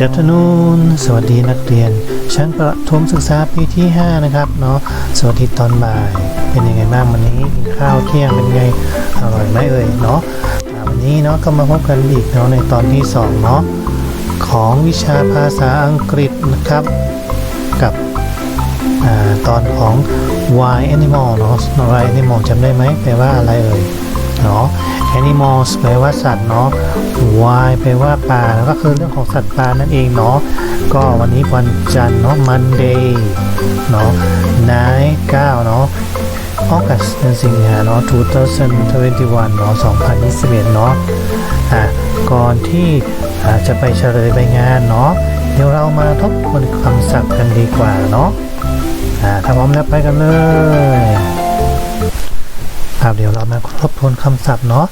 Good afternoon สวัสดีนักเรียน ชั้นประถมศึกษาปีที่ 5 นะครับเนาะสวัสดีตอนบ่าย เป็นยังไงบ้างวันนี้กินข้าวเที่ยงเป็นไง อร่อยไหมเอ่ยเนาะวันนี้เนาะก็มาพบกันอีกเนาะในตอนที่ 2 เนาะของวิชาภาษาอังกฤษนะครับ กับอ่าตอนของ why animal เนาะ why animal จำได้ไหมแปลว่าอะไรเอ่ย เนาะ animals แปลว่าสัตว์เนาะ why แปลว่าปลาแล้วก็คือเรื่องของสัตว์ปลานั่นเองเนาะ ก็วันนี้วันจันทร์เนาะ Monday เนาะ night 9เนาะ August เดือนสิงหาเนาะ 2021เนาะ 2021 เนาะ อะ ก่อนที่จะไปเฉลยใบงานเนาะ เดี๋ยวเรามาทบทวนคำศัพท์กันดีกว่าเนาะ อ่าถ้าพร้อมแล้วไปกันเลย ครับเดี๋ยวเรามาทบทวนคำศัพท์เนาะ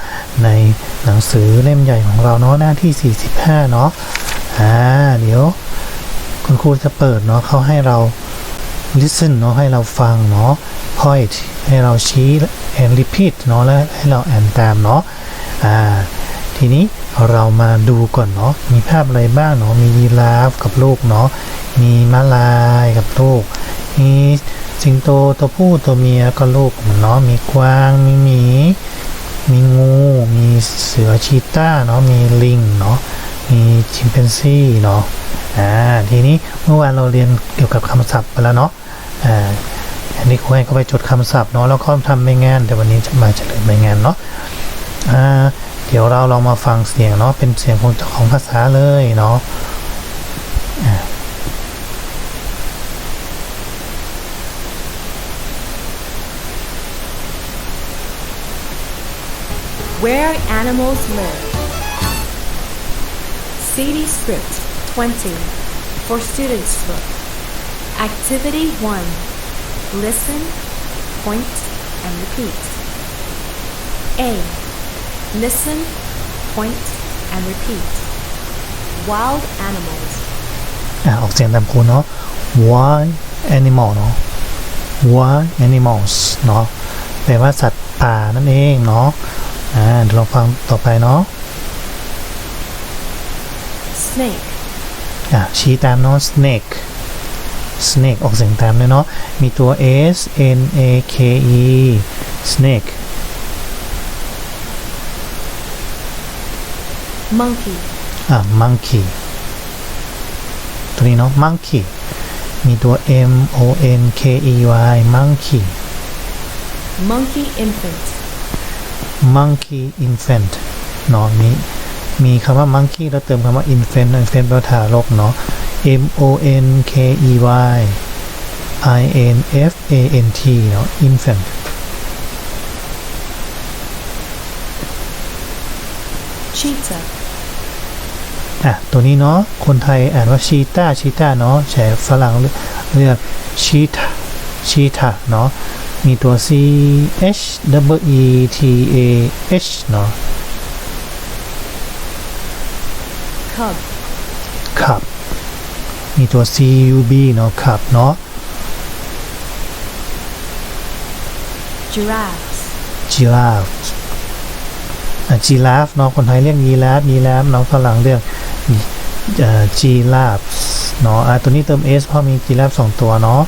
ในหนังสือเล่มใหญ่ของเราเนาะหน้าที่ 45 เนาะอ่าเดี๋ยวคุณครูจะเปิดเนาะเขาให้เรา listen เนาะให้เราฟังเนาะ point ให้เราชี้ and repeat เนาะแล้วให้เราอ่านตามเนาะอ่าทีนี้เรามาดูก่อนเนาะมีภาพอะไรบ้างเนาะมียีราฟกับลูกเนาะมีม้าลายกับลูกมี สิงโตตัวผู้ตัวเมียก็ลูกมันเนาะมีกวางมีหมีมีงู มีเสือชีต้าเนาะมีลิงเนาะมีชิมเพนซี่เนาะอ่าทีนี้เมื่อวานเราเรียนเกี่ยวกับคำศัพท์ไปแล้วเนาะอ่าอันนี้ครูให้เขาไปจดคำศัพท์เนาะแล้วก็ทำใบงานแต่วันนี้จะมาเฉลยใบงานเนาะอ่าเดี๋ยวเราลองมาฟังเสียงเนาะเป็นเสียงของเจ้าของภาษาเลยเนาะ Where animals live. CD script 20 for students book. Activity 1. Listen, point, and repeat. A. Listen, point, and repeat. Wild animals. อ่าออกเสียงตามครูเนาะ wild animal เนาะ wild animals เนาะแปลว่าสัตว์ป่านั่นเองเนาะ อ่าเดี๋ยวเราฟังต่อไปเนาะ Snake. อะชี้ตามเนาะ snake snake ออกเสียงตามเลยเนาะ มีตัว s n a k e snake Monkey. อะ monkey ตัวนี้เนาะ monkey มีตัว m o n k e y monkey Monkey infant. Monkey infant เนาะมีมีคำว่า monkey แล้วเติมคำว่า infant infant แปลว่าทารกเนาะ m o n k e y i n f a n t เนาะ infant Cheetah. อะ ตัวนี้เนาะ คนไทยอ่านว่าชีตาชีตาเนาะแต่ฝรั่งเรียกชีตาชีตาเนาะ มีตัว c h w e t a h เนาะ Cub. ขับ มีตัว c u b เนาะขับเนาะ Giraffes. giraffe อะ giraffe เนาะคนไทยเรียกยีราฟยีราฟเนาะฝรั่งเรียกเอ่อ giraffe เนาะอะตัวนี้เติม s เพราะมี giraffe สองตัวเนาะ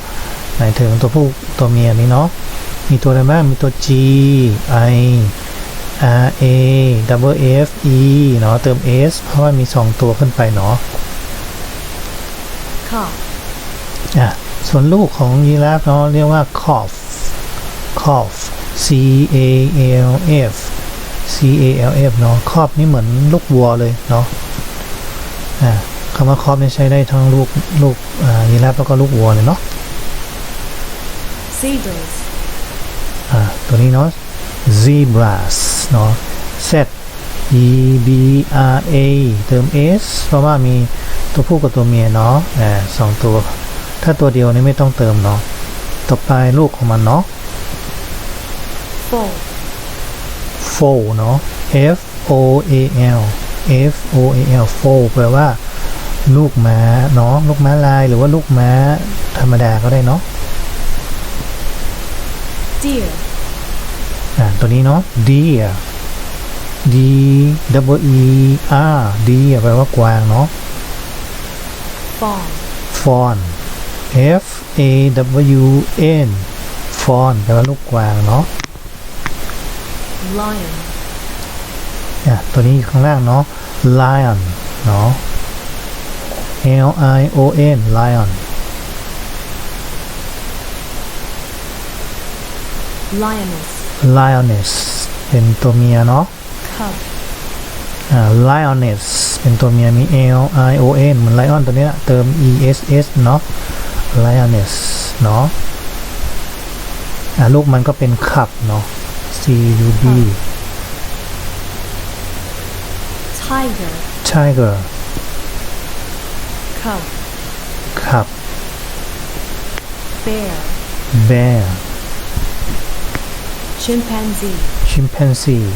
หมายถึงตัวผู้ ตัวเมียนี้เนาะ มีตัวอะไรบ้าง มีตัว G I R A W F E เนาะ เติม S เพราะว่ามี 2 ตัวขึ้นไปเนาะ Cough. อะ ส่วนลูกของยีราฟเนาะเรียกว่า cough cough C A L F C A L F เนาะ cough นี่เหมือนลูกวัวเลยเนาะ อะคำว่า cough เนี่ยใช้ได้ทั้งลูกลูกอ่ายีราฟแล้วก็ลูกวัวเลยเนาะ Zebras. อ่าตัวนี้เนาะ zebras เนาะ z e b r a เติม s เพราะว่ามีตัวผู้กับตัวเมียเนาะอ่าสองตัว ถ้าตัวเดียวนี่ไม่ต้องเติมเนาะต่อไปลูกของมันเนาะ Foal. foal เนาะ f o a l f o a l foal แปลว่าลูกม้าเนาะลูกม้าลายหรือว่าลูกม้าธรรมดาก็ได้เนาะ Deer. อ่าตัวนี้เนาะ deer D W E R D แปลว่ากวางเนาะ fawn, fawn F A W N fawn แปลว่าลูกกวางเนาะ lion, อะตัวนี้อยู่ข้างล่างเนาะ lion เนาะ L I O N lion lioness, lioness เป็นตัวเมียเนาะ cub, อ่า lioness เป็นตัวเมียมี L I O N เหมือน lion ตัวเนี้ยเติม E S S เนาะ lioness เนาะอ่าลูกมันก็เป็นขับเนาะ C U B tiger, tiger cub, ขับ bear, bear chimpanzee, chimpanzee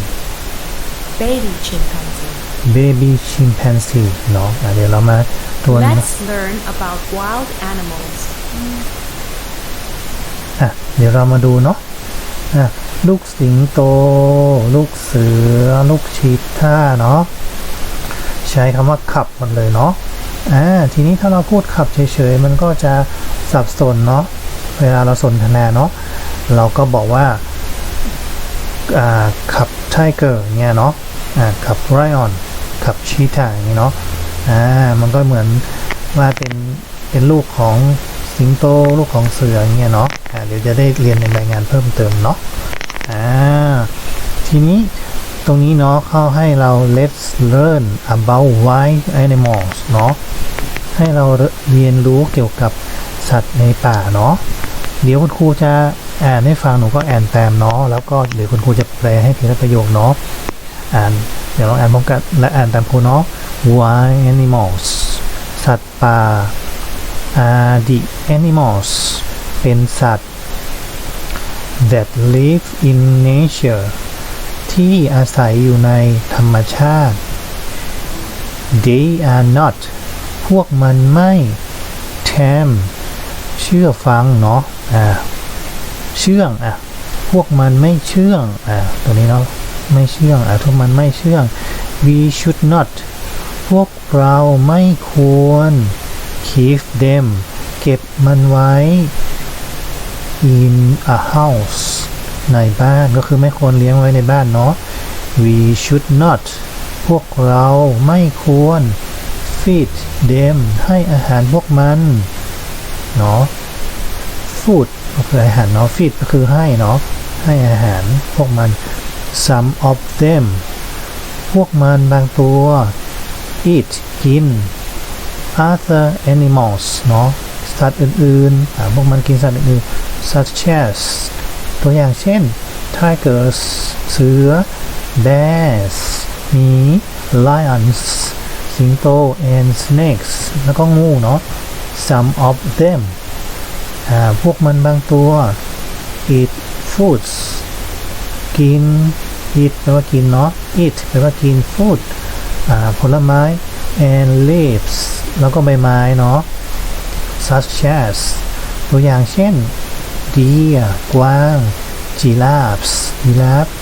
baby chimpanzee. baby chimpanzee เนาะอะเดี๋ยวเรามาตัวนี้ Let's learn about wild animals. อะเดี๋ยวเรามาดูเนาะอะลูกสิงโต ลูกเสือ ลูกชีต้าเนาะใช้คำว่าขับหมดเลยเนาะอ่าทีนี้ถ้าเราพูดขับเฉยๆ มันก็จะสับสนเนาะเวลาเราสนทนาเนาะเราก็บอกว่าอ่า ขับไทเกอร์เนี่ยเนาะขับไรออนขับชีตาอย่างนี้เนาะอ่ามันก็เหมือนว่าเป็นเป็นลูกของสิงโตลูกของเสืออย่างเงี้ยเนาะอ่าเดี๋ยวจะได้เรียนในรายงานเพิ่มเติมเนาะอ่าทีนี้ตรงนี้เนาะเขาให้เรา let's learn about wild animals เนาะให้เราเรียนรู้เกี่ยวกับสัตว์ในป่าเนาะเดี๋ยวคุณครูจะ อ่านให้ฟังหนูก็อ่านตามเนาะแล้วก็เดี๋ยวคุณครูจะแปลให้ทีละประโยคเนาะอ่านเดี๋ยวลองอ่านพร้อมกันและอ่านตามครูเนาะ wild animals สัตว์ป่า are the animals เป็นสัตว์ that live in nature ที่อาศัยอยู่ในธรรมชาติ they are not พวกมันไม่ tame เชื่อฟังเนาะอ่า เชื่องอะพวกมันไม่เชื่องอ่าตัวนี้เนาะไม่เชื่องอะพวกมันไม่เชื่อง we should not พวกเราไม่ควร keep them เก็บมันไว้ in a house ในบ้านก็คือไม่ควรเลี้ยงไว้ในบ้านเนาะ we should not พวกเราไม่ควร feed them ให้อาหารพวกมัน เนาะ food คืออาหารเนาะ feed ก็คือให้เนาะให้อาหารพวกมัน some of them พวกมันบางตัว eat กิน other animals เนาะสัตว์อื่นๆพวกมันกินสัตว์อื่นๆ such as ตัวอย่างเช่น tigers เสือ bears หมี lions สิงโต and snakes แล้วก็งูเนาะ some of them พวกมันบางตัว eat foods กิน eat แปลว่ากินเนาะ eat แปลว่ากิน food ผลไม้ and leaves แล้วก็ใบไม้เนาะ such as ตัวอย่างเช่น deer กวาง giraffes giraffe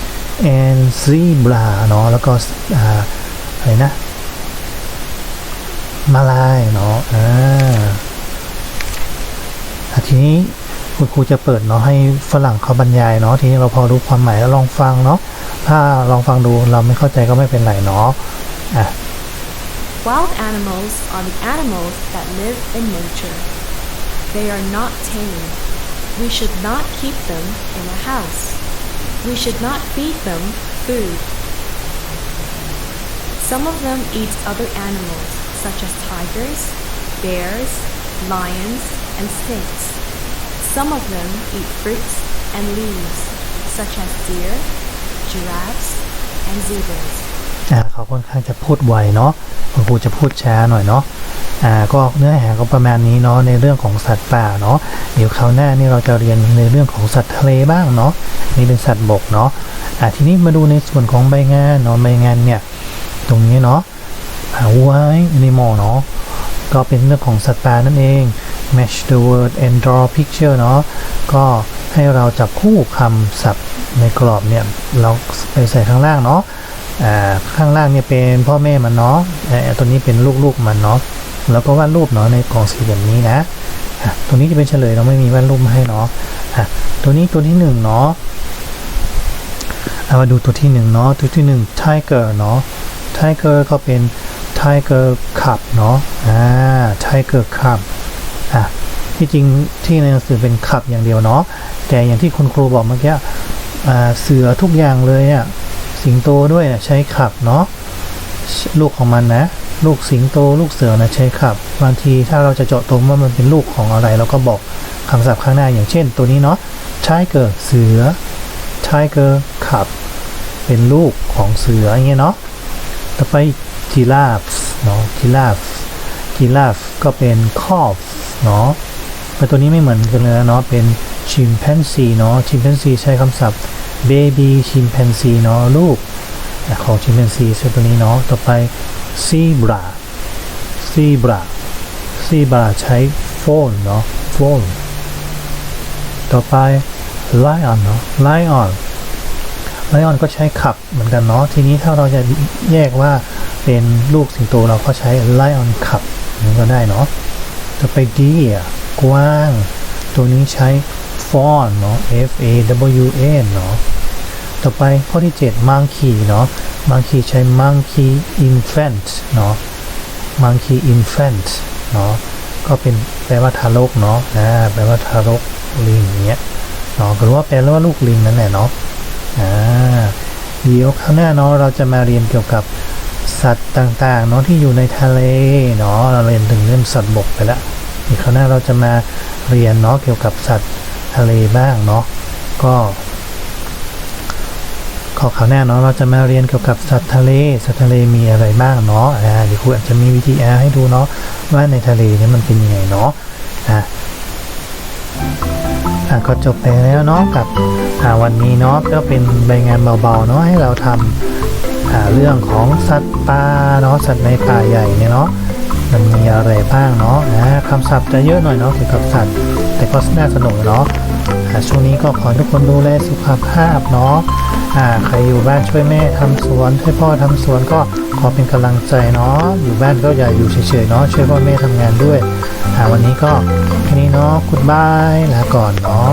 and zebra เนาะแล้วก็อะไรนะมาลายเนาะอ่าอะ ทีนี้คุณครูจะเปิดเนาะให้ฝรั่งเขาบรรยายเนาะทีนี้เราพอรู้ความหมายแล้วลองฟังเนาะถ้าลองฟังดูเราไม่เข้าใจก็ไม่เป็นไรเนาะอะ Wild animals are the animals that live in nature. They are not tame. We should not keep them in a house. We should not feed them food. Some of them eat other animals, such as tigers, bears, lions, and snakes. Some of them eat fruits and leaves, such as deer, giraffes, and zebras. เขาค่อนข้างจะพูดไวเนาะคุณครูจะพูดช้าหน่อยเนาะอ่าก็เนื้อหาก็ประมาณนี้เนาะในเรื่องของสัตว์ป่าเนาะเดี๋ยวคราวหน้านี่เราจะเรียนในเรื่องของสัตว์ทะเลบ้างเนาะนี่เป็นสัตว์บกเนาะอ่าทีนี้มาดูในส่วนของใบงานเนาะใบงานเนี่ยตรงนี้เนาะอ่าไว้อนิมอเนาะก็เป็นเรื่องของสัตว์ป่านั่นเอง match the word and draw picture เนาะก็ให้เราจับคู่คำศัพท์ในกรอบเนี่ยเราไปใส่ข้างล่างเนาะอ่าข้างล่างเนี่ยเป็นพ่อแม่มันเนาะไอตัวนี้เป็นลูกๆมันเนาะแล้วก็วาดรูปเนาะในกล่องสี่เหลี่ยมนี้นะอะตัวนี้จะเป็นเฉลยเราไม่มีวาดรูปมาให้เนาะอะตัวนี้ตัวที่หนึ่งเนาะเอามาดูตัวที่หนึ่งเนาะตัวที่หนึ่ง tiger เนาะ tiger ก็เป็น tiger cup เนาะอ่า tiger cup อะที่จริงที่ในหนังสือเป็นขับอย่างเดียวเนาะแต่อย่างที่คุณครูบอกเมื่อกี้เสือทุกอย่างเลยอะสิงโตด้วยนะใช้ขับเนาะลูกของมันนะ ลูกสิงโตลูกเสือนะใช้ขับบางทีถ้าเราจะเจาะตรงว่ามันเป็นลูกของอะไร เราก็บอกคำศัพท์ข้างหน้าอย่างเช่น ตัวนี้เนาะ tiger เสือ tiger ขับ เป็นลูกของเสืออย่างเงี้ยเนาะต่อไป giraffe เนาะ giraffe giraffe ก็เป็น calf เนาะแต่ตัวนี้ไม่เหมือนกันเลยเนาะเป็น chimpanzee เนาะ chimpanzee ใช้คำศัพท์ baby chimpanzee เนาะลูกอะของ chimpanzee ใช้ตัวนี้เนาะต่อไป zebra zebra zebra ใช้ fawn เนาะ fawn ต่อไป lion เนาะ lion ไลออนก็ใช้ขับเหมือนกันเนาะทีนี้ถ้าเราจะแยกว่าเป็นลูกสิงโตเราก็ใช้ไลออนขับนี่ก็ได้เนาะ จะไปดีอะกว้าง ตัวนี้ใช้ fawn เนาะ f a w n เนาะต่อไปข้อที่ 7 monkey เนาะ monkey ใช้ monkey infant เนาะ monkey infant เนาะก็เป็นแปลว่าทารกเนาะนะแปลว่าทารกลิงอย่างเงี้ยเนาะหรือว่าแปลว่าลูกลิงนั่นแหละเนาะอ่าเดี๋ยวข้างหน้าเนาะเราจะมาเรียนเกี่ยวกับ สัตว์ต่างๆเนาะที่อยู่ในทะเลเนาะเราเรียนถึงเรื่องสัตว์บกไปแล้วอีกข้างหน้าเราจะมาเรียนเนาะเกี่ยวกับสัตว์ทะเลบ้างเนาะก็ขอข้างหน้าเนาะเราจะมาเรียนเกี่ยวกับสัตว์ทะเลสัตว์ทะเลมีอะไรบ้างเนาะอ่าเดี๋ยวครูอาจจะมีวิธีแอให้ดูเนาะว่าในทะเลเนี่ยมันเป็นยังไงเนาะอะอะก็จบไปแล้วเนาะกับอ่าวันนี้เนาะก็เป็นใบงานเบาๆเนาะให้เราทำ อ่าเรื่องของสัตว์ป่าเนาะสัตว์ในป่าใหญ่เนี่ยเนาะมันมีอะไรบ้างเนาะนะคำศัพท์จะเยอะหน่อยเนาะเกี่ยวกับสัตว์ แต่ก็น่าสนุกเนาะอ่าช่วงนี้ก็ขอทุกคนดูแลสุขภาพเนาะอ่าใครอยู่บ้านช่วยแม่ทำสวนช่วยพ่อทำสวนก็ขอเป็นกำลังใจเนาะอยู่บ้านก็อย่าอยู่เฉยๆเนาะช่วยพ่อแม่ทำงานด้วยอ่าวันนี้ก็แค่นี้เนาะคุณบายลาก่อนเนาะ